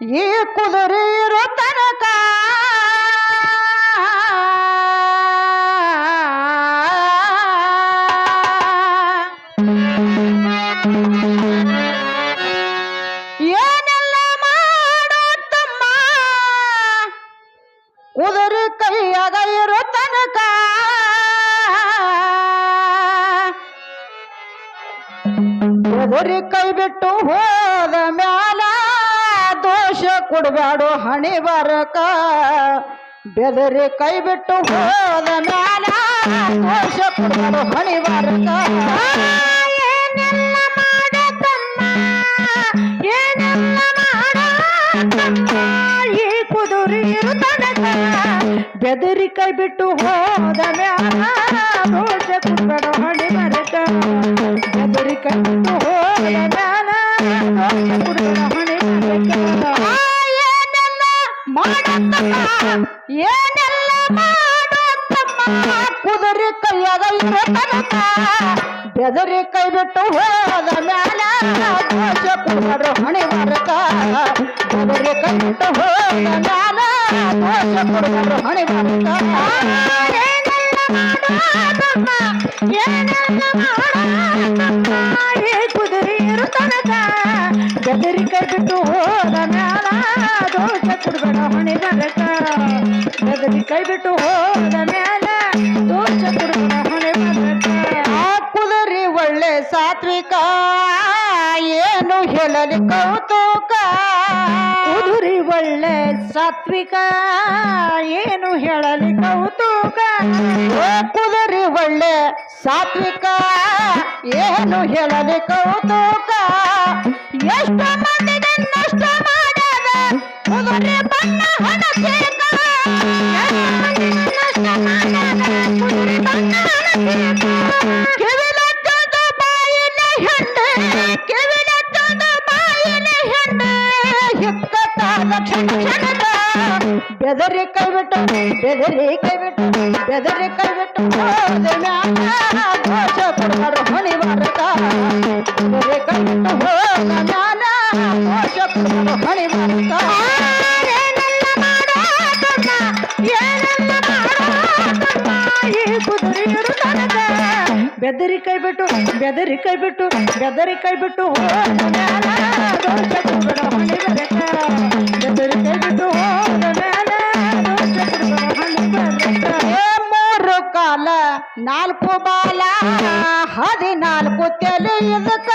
ಈ ಕುದುರೆ ಇರೋ ತನಕ. ಏನೆಲ್ಲ ಮಾಡುತ್ತಮ್ಮ ತಮ್ಮ? ಕುದುರೆ ಕೈಯಾಗ ಇರೋ ತನಕ. ಕುದುರೆ ಕೈ ಬಿಟ್ಟು ಹೋದ ಮ್ಯಾಲ ದೋಷ ಕೊಡಬೇಡ ಹಣಿ ಬರಕ. ಬೆದರಿ ಕೈ ಬಿಟ್ಟು ಹೋದ ಮ್ಯಾಲ ದೋಷ ಕೊಡಬೇಡ ಹಣಿ ಬರಕ. ಏನೆಲ್ಲ ಏನೆಲ್ಲ ಈ ಕುದುರಿ ಬೆದರಿ ಕೈ ಬಿಟ್ಟು ಹೋದ ಮ್ಯಾಲ ದೋಷ ಕೊಡಬೇಡ ಹಣಿ ಬರಕ. ಬೆದರಿ ಕೈ ಬಿಟ್ಟು ಹೋದ ಮ್ಯಾಲ ದೋಷ ಕೊಡಬೇಡ ಏನೆಲ್ಲ ಮಾಡತಮ್ಮ ಕುದುರೆ ಕೈಯಾಗ ಇರೋ ತನಕ ಬೆದರಿ ಕೈ ಬಿಟ್ಟು ಹೋದ ಮ್ಯಾಲ ದೋಷ ಕುಮಾರ ಹಣೆ ಬರಕ ಬೆದರಿ ಕೈ ಬಿಟ್ಟು ಹೋದ ಮ್ಯಾಲ ದೋಷ ಕುಮಾರ ಹಣೆ ಬರಕ ಏನೆಲ್ಲ ಮಾಡತಮ್ಮ ಏನೆಲ್ಲ ಮಾಡತಮ್ಮ ಈ ಕುದುರೆ ಇರು ತನಕ ಬೆದರಿ ಕೈ ಬಿಟ್ಟು ಹೋದ ಮ್ಯಾಲ ದೋಷ ಕೊಡ್ಬೇಡ ಹೊಣೆ ಬರಕ ಬೆದರಿ ಕೈ ಬಿಟ್ಟು ಹೋದ ಮ್ಯಾಲ ದೋಷ ಕೊಡ್ಬೇಡ ಹೊಣೆ ಬರಕ ಆ ಕುದುರೆ ಒಳ್ಳೆ ಸಾತ್ವಿಕ ಏನು ಹೇಳಲಿ ಕೌತುಕ ಉದುರಿ ಒಳ್ಳೆ ಸಾತ್ವಿಕ, ಏನು ಹೇಳಲಿ ಕೌತುಕ. ಕುದುರಿ ಒಳ್ಳೆ ಸಾತ್ವಿಕ, ಏನು ಹೇಳಲಿ ಕೌತುಕ. ಎಷ್ಟು ಮಂದಿಗೆ ನಷ್ಟ ಮಾಡದ, ಕುದುರೆ ಬಣ್ಣ ಹಣಸೇಕ ಬೆದರಿ ಕೈ ಬಿಟ್ಟು ಬೆದರಿ ಕೈ ಬಿಟ್ಟು ಬೆದರಿ ಕೈ ಬಿಟ್ಟು ಹೋದ ಮ್ಯಾಲ ದೋಷ ಕೊಡಬಾರ ಹೊಣಿ ಬಾರಕ ಬೆದರಿ ಕೈ ಬಿಟ್ಟು ಹೋದ ಮ್ಯಾಲ ದೋಷ ಕೊಡಬಾರ ಹೊಣಿ ಬಾರಕ ಏನೆಲ್ಲ ಮಾಡಾತಮ್ಮ ಏನೆಲ್ಲ ಮಾಡಾತಮ್ಮ ಈ ಕುದುರೆ ಇರು ತನಕ ಬೆದರಿ ಕೈ ಬಿಟ್ಟು ಬೆದರಿ ಕೈ ಬಿಟ್ಟು ಬೆದರಿ ಕೈ ಬಿಟ್ಟು ಹೋದ ಮ್ಯಾಲ ದೋಷ ಕೊಡಬಾರ ಹೊಣಿ ಬಾರಕ ನಾಲ್ಕು ಬಾಲ, ಹದಿನಾಲ್ಕು ತೆಲು ಇದಕ್ಕ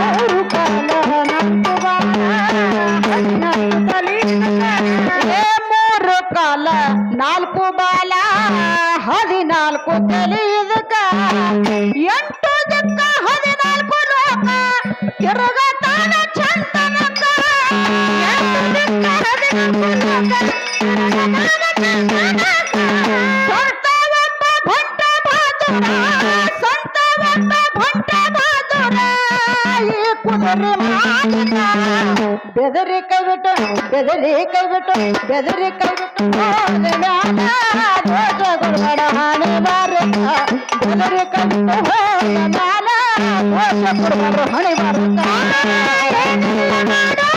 ನಾಲ್ಕು ಬಾಲ ಮೂರು ಕಾಲ, ನಾಲ್ಕು ಬಾಲ, ಹದಿನಾಲ್ಕು ತೆಲು ಎಂಟು ಹದಿನಾಲ್ಕು ಲೋಕ ತಿರುಗತಾನ ಸಂತವೊಬ್ಬ ಭಂಟ ಬಹಾದುರ ಈ ಬೆದರಿ ಕೈ ಬಿಟ್ಟು ಬೆದರಿ ಕೈ ಬಿಟ್ಟು ಬೆದರಿ ಕೈ ಬಿಟ್ಟು ಹಾನಿ ಬಾರಕ ಬೆದರಿ ಕೈ ಬಿಟ್ಟು ಹೋದ ಮ್ಯಾಲ ದೋಷ ಹಣಿ ಬಾರಕ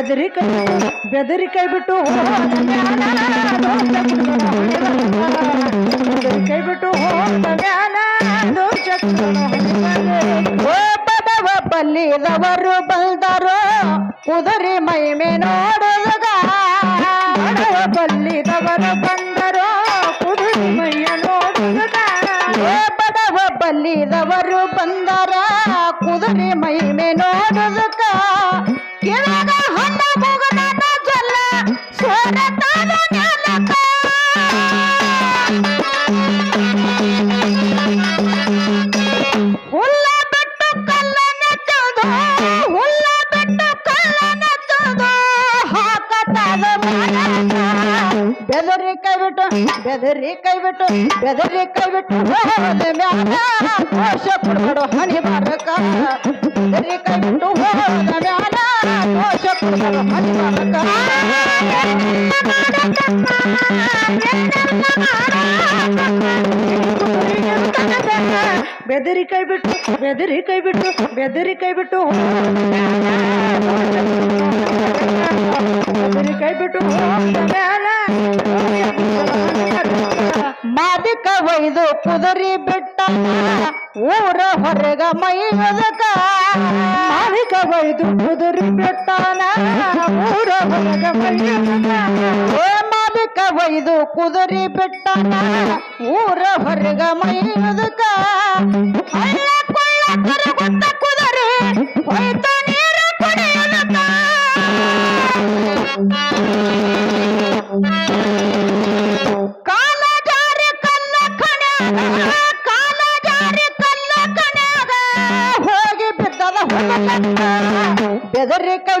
ಬೆದರಿ ಕೈ ಬೆದರಿ ಕೈ ಬಿಟ್ಟು ಹೋದ ಮ್ಯಾಲ ದೋಷ ಕೊಡಬೇಡ ಹಣಿ ಬಾರಕ. ಬೆದರಿ ಕೈ ಬಿಟ್ಟು ಹೋದ ಮ್ಯಾಲ ದೋಷ ಕೊಡಬೇಡ ಹಣಿ ಬಾರಕ. ಓ ಬಡವ ಬಲ್ಲಿದವರು ಬಂದರು ಕುದುರೆ ಮೈಮೆ ನೋಡುವಾಗ ಬಡವ ಬಲ್ಲಿದವರು ಬಂದರು ಕುದುರೆ ಮೈಯ ನೋಡುವಾಗ ಓ ಬಡವ ಬಲ್ಲಿದವರು ಬಂದರ ಬೆದರಿ ಕೈ ಬಿಟ್ಟು ಬೆದರಿ ಕೈ ಬಿಟ್ಟು ಹೋದ ಮ್ಯಾಲ ದೋಷ ಕೊಡ್ಬೇಡು ಹಣಿ ಬಾರಕ ಬೆದರಿ ಕೈ ಬಿಟ್ಟು ಹೋದ ಮ್ಯಾಲ ದೋಷ ಕೊಡಬಾರ ಹಣಿ ಬಾರಕ ಬೆದರಿ ಕೈ ಬಿಟ್ಟು ಬೆದರಿ ಕೈ ಬಿಟ್ಟು ಬೆದರಿ ಕೈ ಬಿಟ್ಟು ಬೆದರಿ ಊರ ಹೊರಗ ಮೈ ಒದಕ ಬೈದು ಕುದುರಿ ಬಿಟ್ಟಾನ ಊರ ಹೊರಗ ಮೈ ಮಾಲಿಕ ಬೈದು ಕುದುರಿ ಬಿಟ್ಟಾನ ಊರ ಹೊರಗ ಮೈ ಒದಕ ಹಳ್ಳ ಕೊಳ್ಳ ಕರಗುತ್ತ ಕುದುರೆ. ಹೋಯ್ತ ಬೆದರಿ ಕೈ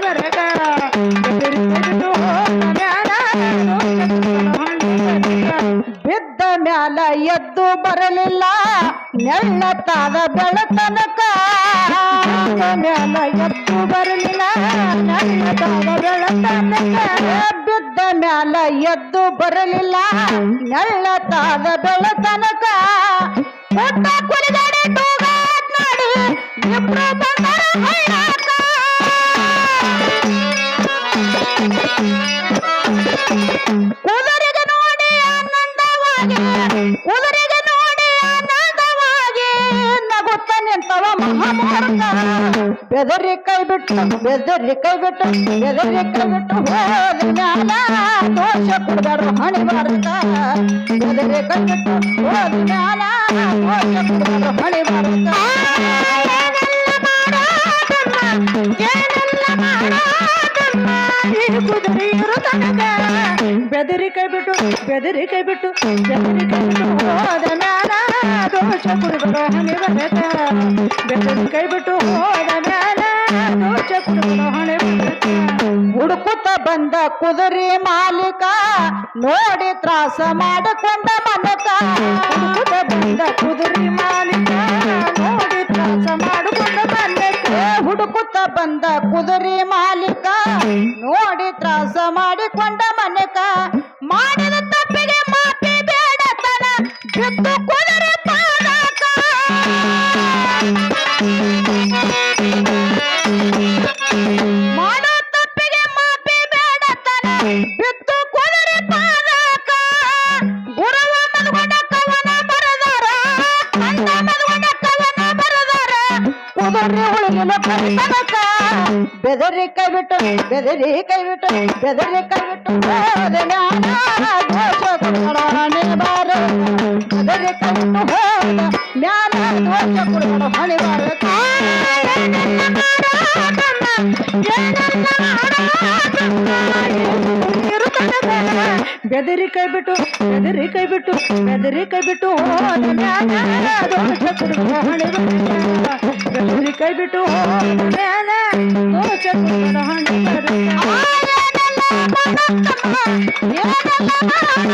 ಎದ್ದು ನೆಲ್ಲ ತಾದ ಬೆಳತನಕ. ಎತ್ತು ಬರಲಿಲ್ಲ. ನೆಳ್ಳತಾದ ಬೆಳತನಕ. ಬಿದ್ದ ಮ್ಯಾಲ ಎದ್ದು ಬರಲಿಲ್ಲ. ನೆಳ್ಳತಾದ ಬೆಳತನಕ. ಊಟ ಕುಡಿದಾಡಿ ಮಾಡಿ ಇಬ್ರು ಬೆದರಿ ಕೈ ಬಿಟ್ಟು, ಬೆದರಿ ಕೈ ಬಿಟ್ಟು, ಬೆದರಿ ಕೈ ಬಿಟ್ಟು ಹೋದ ದೋಷ ಕೊಡಬಾರ್ದು ಹಣಿ ಭಾರತ ಬೆದರಿ ಕೈ ಬಿಟ್ಟು ಹೋದ ದೋಷ ಕೊಡಬಾರ್ದು ಹಣಿ ಭಾರತ ಈ ಕುದುರೆಯರು ತನಕ ಬೆದರಿ ಕೈ ಬಿಟ್ಟು, ಬೆದರಿ ಕೈ ಬಿಟ್ಟು, ಬೆದರಿ ಹೋದ ಮ್ಯಾಲ ದೋಷ ಹಣೆ ಬರಕ. ಬಿಟ್ಟು ಹೋದ ಮ್ಯಾಲ ದೋಷ ಹಣೆ ಬರಕ. ಹುಡುಕುತ್ತ ಬಂದ ಕುದುರೆ ಮಾಲೀಕ, ನೋಡಿ ತ್ರಾಸ ಮಾಡಿಕೊಂಡ ಮನಕ. ಹುಡುಕುತ್ತ ಬಂದ ಕುದುರೆ ಮಾಲೀಕ, ನೋಡಿ ತ್ರಾಸ ಮಾಡಿಕೊಂಡ ಮನಕ. ಹುಡುಕುತ್ತ ಬಂದ ಕುದುರೆ ಮಾಲೀಕ ನೋಡಿ ತ್ರಾಸ ಮಾಡಿಕೊಂಡ ಮನಕ ಬೆದರಿ ಕೈ ಬಿಟ್ಟು ಬೆದರಿ ಕೈ ಬಿಟ್ಟು ಬೆದರಿ ಕೈ ಬಿಟ್ಟು ಹೋದ ಮ್ಯಾಲ ದೋಷ ಕೊಡೋಣ ಬಾರ ಬೆದರಿ ಕೈ ಬಿಟ್ಟು ಹೋದ ಮ್ಯಾಲ ದೋಷ ಕೊಡೋಣ ಹಣಿ ಬಾರ ಬೆದರಿ ಕೈ ಬಿಟ್ಟು ಬೆದರಿ ಕೈ ಬಿಟ್ಟು ಬೆದರಿ ಕೈ ಬಿಟ್ಟು ಹೋದ ಮ್ಯಾಲ ದೋಷ ಕೊಡೋಣ ಹಣಿ ಬಾರ ಬೆದರಿ ಕೈ ಬಿಟ್ಟು ಹೋದ ಮ್ಯಾಲ ದೋಷ ಕೊಡೋಣ ಹಣಿ ಕುದುರೆ ಕೈಯಾಗ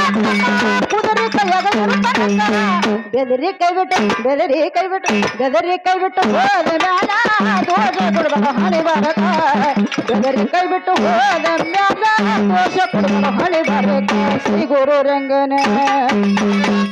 ಇರುತ್ತಾನಂತ. ಬೆದರಿ ಕೈ ಬಿಟ್ಟು ಬೆದರಿ ಕೈ ಬಿಟ್ಟು ಬೆದರಿ ಕೈ ಬಿಟ್ಟು ಹೋದ ಮ್ಯಾಲ ದೋಷ ಕೊಡ್ಬೇಕು ಹಣಿ ಬಾರಕ ಬೆದರಿ ಕೈ ಬಿಟ್ಟು ಹೋದ ಮ್ಯಾಲ ದೋಷ ಕೊಡ್ಬೇಕು ಹಣಿ ಬಾರಕ ಶ್ರೀ ಗುರು ರಂಗನ